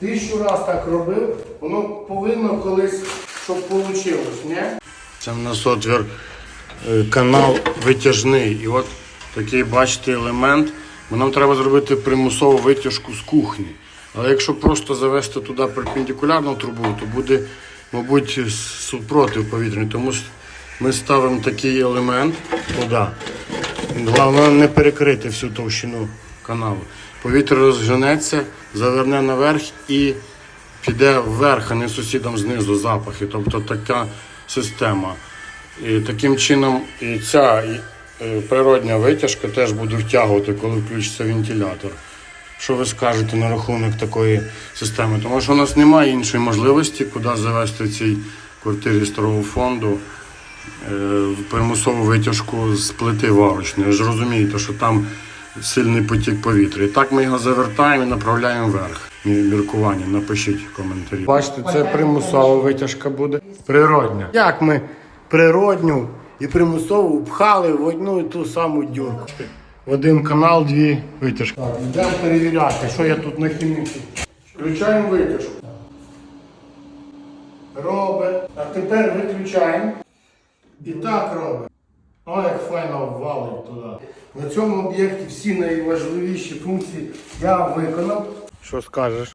тисячу раз так робив, воно повинно колись, щоб вийшло, ні? Це в нас отвір е, канал витяжний. І от такий, бачите, елемент. Нам треба зробити примусову витяжку з кухні. Але якщо просто завести туди перпендикулярну трубу, то буде, мабуть, супротив повітряний. Тому ми ставимо такий елемент туди. Головне не перекрити всю товщину каналу. Повітря розженеться, заверне наверх і піде вверх, а не сусідам знизу запахи. Тобто така система. І таким чином і ця е, природня витяжка теж буде втягувати, коли включиться вентилятор. Що ви скажете на рахунок такої системи? Тому що у нас немає іншої можливості, куди завести в цій квартирі старого фонду е, примусову витяжку з плити варочної. Ви ж розумієте, що там сильний потік повітря. І так ми його завертаємо і направляємо вверх. Міркування, напишіть в коментарі. Бачите, це примусова витяжка буде. Природня. Як ми природню і примусову пхали в одну і ту саму дюрку. В один канал дві витяжки. Так, йдемо перевіряти, що я тут нахімічив. Включаємо витяжку. Робить. А тепер виключаємо. І так робить. О, як файно валить туди. На цьому об'єкті всі найважливіші функції я виконав. Що скажеш?